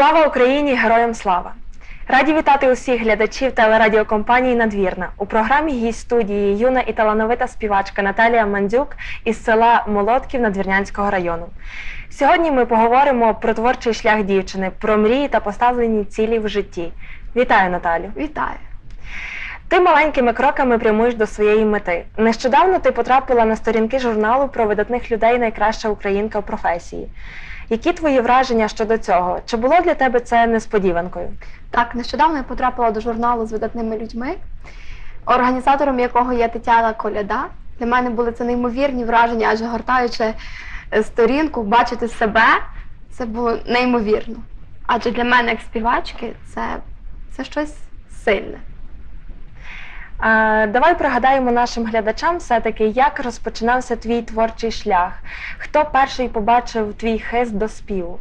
Слава Україні! Героям слава! Раді вітати усіх глядачів телерадіокомпанії Надвірна. У програмі гість студії юна і талановита співачка Наталія Мандзюк із села Молодків Надвірнянського району. Сьогодні ми поговоримо про творчий шлях дівчини, про мрії та поставлені цілі в житті. Вітаю, Наталю! Вітаю. Ти маленькими кроками прямуєш до своєї мети. Нещодавно ти потрапила на сторінки журналу про видатних людей найкраща українка в професії. Які твої враження щодо цього? Чи було для тебе це несподіванкою? Так, нещодавно я потрапила до журналу з видатними людьми, організатором якого є Тетяна Коляда. Для мене були це неймовірні враження, адже гортаючи е, сторінку, бачити себе, це було неймовірно. Адже для мене, як співачки, це, це щось сильне. Давай пригадаємо нашим глядачам все-таки, як розпочинався твій творчий шлях. Хто перший побачив твій хист до співу?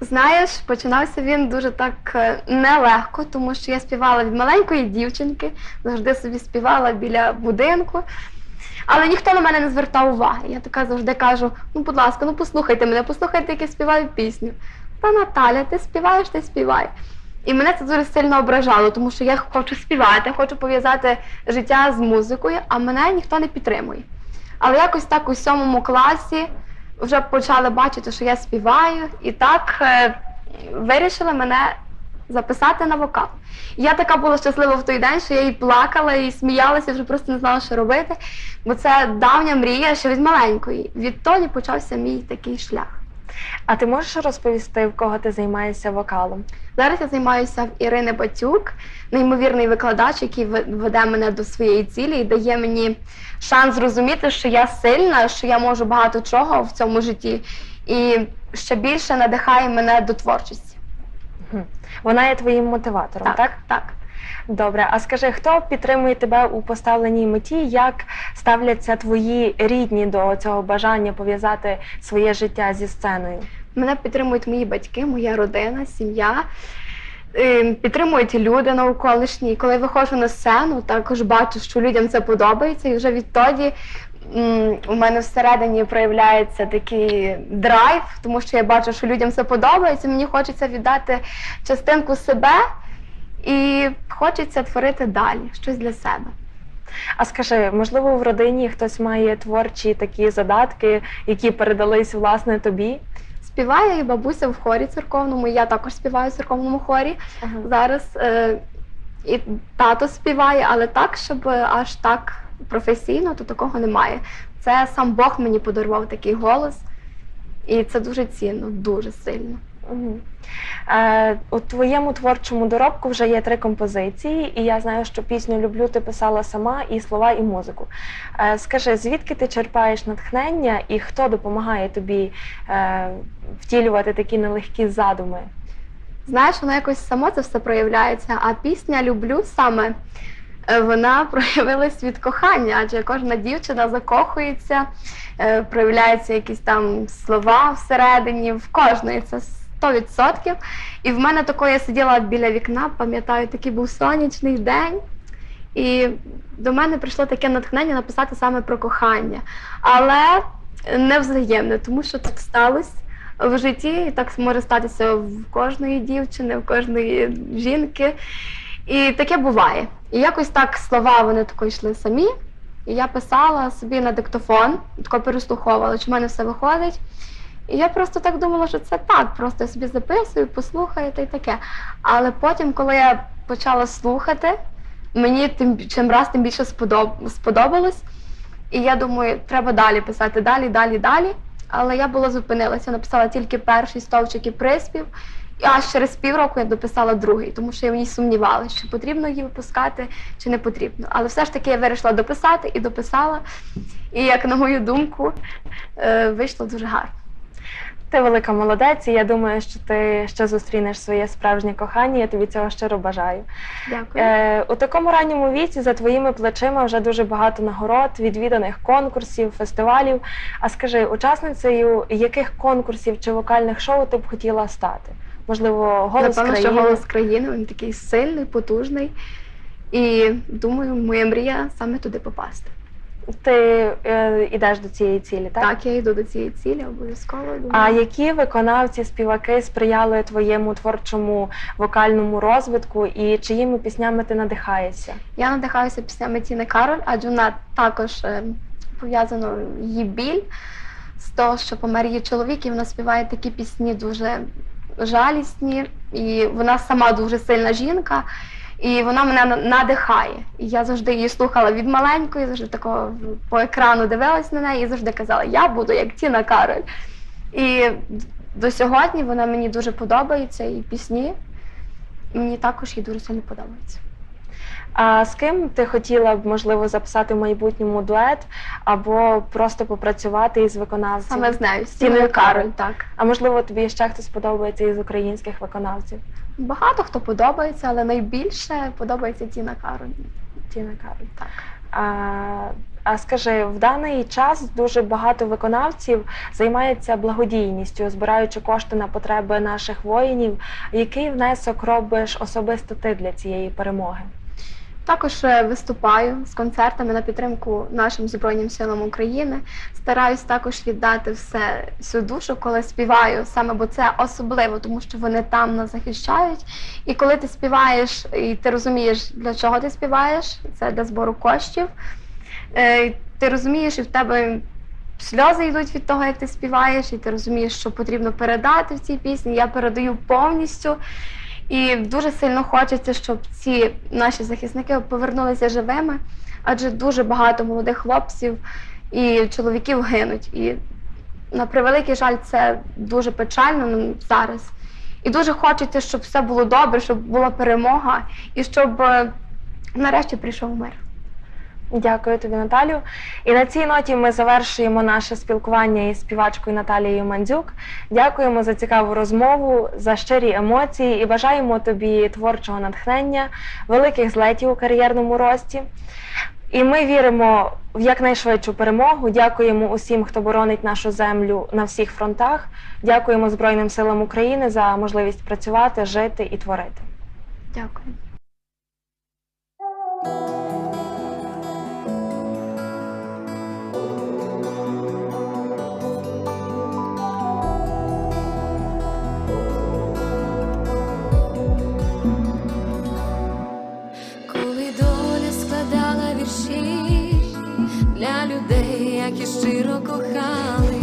Знаєш, починався він дуже так е, нелегко, тому що я співала від маленької дівчинки, завжди собі співала біля будинку. Але ніхто на мене не звертав уваги. Я така завжди кажу: ну, будь ласка, ну послухайте мене, послухайте, як я співаю пісню. Та Наталя, ти співаєш, ти співай. І мене це дуже сильно ображало, тому що я хочу співати, хочу пов'язати життя з музикою, а мене ніхто не підтримує. Але якось так у сьомому класі вже почали бачити, що я співаю, і так е, вирішили мене записати на вокал. Я така була щаслива в той день, що я і плакала, і сміялася, вже просто не знала, що робити. Бо це давня мрія ще від маленької. Відтоді почався мій такий шлях. А ти можеш розповісти, в кого ти займаєшся вокалом? Зараз я займаюся в Ірини Батюк, неймовірний викладач, який ве- веде мене до своєї цілі і дає мені шанс зрозуміти, що я сильна, що я можу багато чого в цьому житті, і ще більше надихає мене до творчості. Вона є твоїм мотиватором, так? так? так. Добре, а скажи, хто підтримує тебе у поставленій меті? Як ставляться твої рідні до цього бажання пов'язати своє життя зі сценою? Мене підтримують мої батьки, моя родина, сім'я. Е, Підтримують люди навколишні. Коли я виходжу на сцену, також бачу, що людям це подобається, і вже відтоді у мене всередині проявляється такий драйв, тому що я бачу, що людям це подобається. Мені хочеться віддати частинку себе і хочеться творити далі щось для себе. А скажи, можливо, в родині хтось має творчі такі задатки, які передались власне тобі? Співає і бабуся в хорі церковному. Я також співаю в церковному хорі. Зараз е, і тато співає, але так, щоб аж так професійно, то такого немає. Це сам Бог мені подарував такий голос, і це дуже цінно, дуже сильно. Мгм. Е, у твоєму творчому доробку вже є три композиції, і я знаю, що пісню Люблю ти писала сама і слова, і музику. Е, скажи, звідки ти черпаєш натхнення і хто допомагає тобі е, втілювати такі нелегкі задуми? Знаєш, воно якось само це все проявляється. А пісня Люблю саме е, вона проявилась від кохання, адже кожна дівчина закохується, е, проявляються якісь там слова всередині, в кожної це 100%. І в мене такое я сиділа біля вікна, пам'ятаю, такий був сонячний день. І до мене прийшло таке натхнення написати саме про кохання. Але не взаємне, тому що так сталося в житті, і так може статися в кожної дівчини, в кожної жінки. І таке буває. І якось так слова вони тако йшли самі. І я писала собі на диктофон, тако переслуховувала, чи в мене все виходить. І я просто так думала, що це так, просто я собі записую, послухаю та й таке. Але потім, коли я почала слухати, мені тим чим раз тим більше сподоб... сподобалось. І я думаю, треба далі писати, далі, далі, далі. Але я була зупинилася, написала тільки перший стовпчик і приспів. І аж через півроку я дописала другий, тому що я ній сумнівалася, чи потрібно її випускати, чи не потрібно. Але все ж таки я вирішила дописати і дописала. І як на мою думку, е, вийшло дуже гарно. Ти велика молодець, і я думаю, що ти ще зустрінеш своє справжнє кохання. Я тобі цього щиро бажаю. Дякую. Е, у такому ранньому віці за твоїми плечима вже дуже багато нагород, відвіданих конкурсів, фестивалів. А скажи, учасницею яких конкурсів чи вокальних шоу ти б хотіла стати? Можливо, голос Напевно, країни? що голос країни він такий сильний, потужний. І думаю, моя мрія саме туди попасти. Ти е, йдеш до цієї цілі, так? Так, я йду до цієї цілі, обов'язково. думаю. А які виконавці, співаки сприяли твоєму творчому вокальному розвитку і чиїми піснями ти надихаєшся? Я надихаюся піснями Тіни Кароль, адже вона також е, пов'язано її біль з того, що помер її чоловік, і вона співає такі пісні дуже жалісні, і вона сама дуже сильна жінка. І вона мене на- надихає. І я завжди її слухала від маленької, завжди такого по екрану дивилась на неї і завжди казала, я буду як Тіна Кароль. І до сьогодні вона мені дуже подобається, і пісні мені також їй дуже сильно подобаються. А з ким ти хотіла б можливо записати в майбутньому дует або просто попрацювати із виконавцем? Саме з нею, з Тіною Тіною Кароль. Кароль, так. А можливо, тобі ще хтось подобається із українських виконавців? Багато хто подобається, але найбільше подобається Тіна Кароль. Тіна Кароль. Так. А, а скажи, в даний час дуже багато виконавців займається благодійністю, збираючи кошти на потреби наших воїнів. Який внесок робиш особисто ти для цієї перемоги? Також е, виступаю з концертами на підтримку нашим Збройним силам України. Стараюсь також віддати все всю душу, коли співаю, саме бо це особливо, тому що вони там нас захищають. І коли ти співаєш, і ти розумієш, для чого ти співаєш, це для збору коштів. Е, Ти розумієш, і в тебе сльози йдуть від того, як ти співаєш, і ти розумієш, що потрібно передати в цій пісні. Я передаю повністю. І дуже сильно хочеться, щоб ці наші захисники повернулися живими, адже дуже багато молодих хлопців і чоловіків гинуть. І на превеликий жаль, це дуже печально зараз. І дуже хочеться, щоб все було добре, щоб була перемога і щоб е, нарешті прийшов мир. Дякую тобі, Наталю. І на цій ноті ми завершуємо наше спілкування із співачкою Наталією Мандзюк. Дякуємо за цікаву розмову, за щирі емоції і бажаємо тобі творчого натхнення, великих злетів у кар'єрному рості. І ми віримо в якнайшвидшу перемогу. Дякуємо усім, хто боронить нашу землю на всіх фронтах. Дякуємо Збройним силам України за можливість працювати, жити і творити. Дякую. Щиро кохали,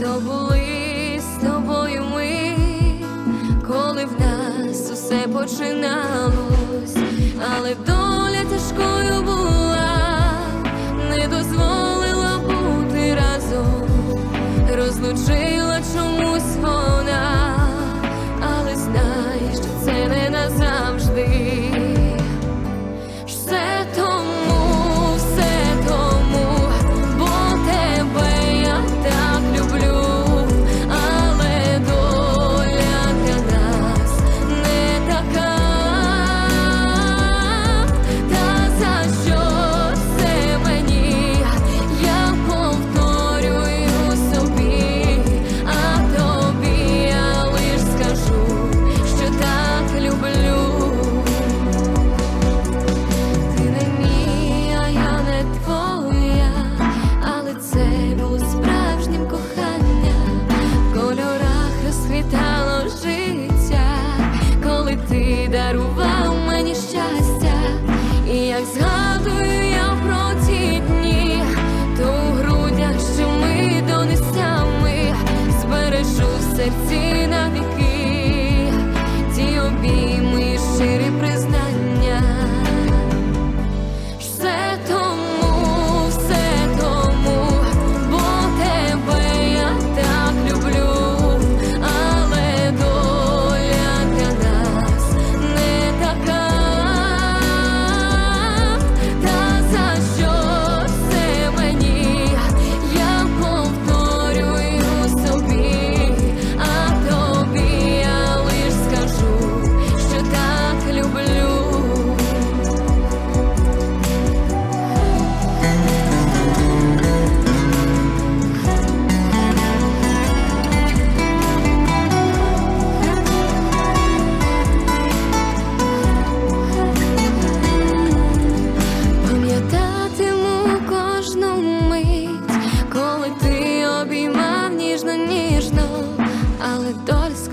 то були з тобою ми, коли в нас усе починалось, але доля тяжкою була, не дозволила бути разом, розлучила чомусь як згадую.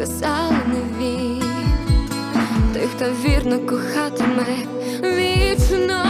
Сказали не він, той, хто вірно кохатиме вічно.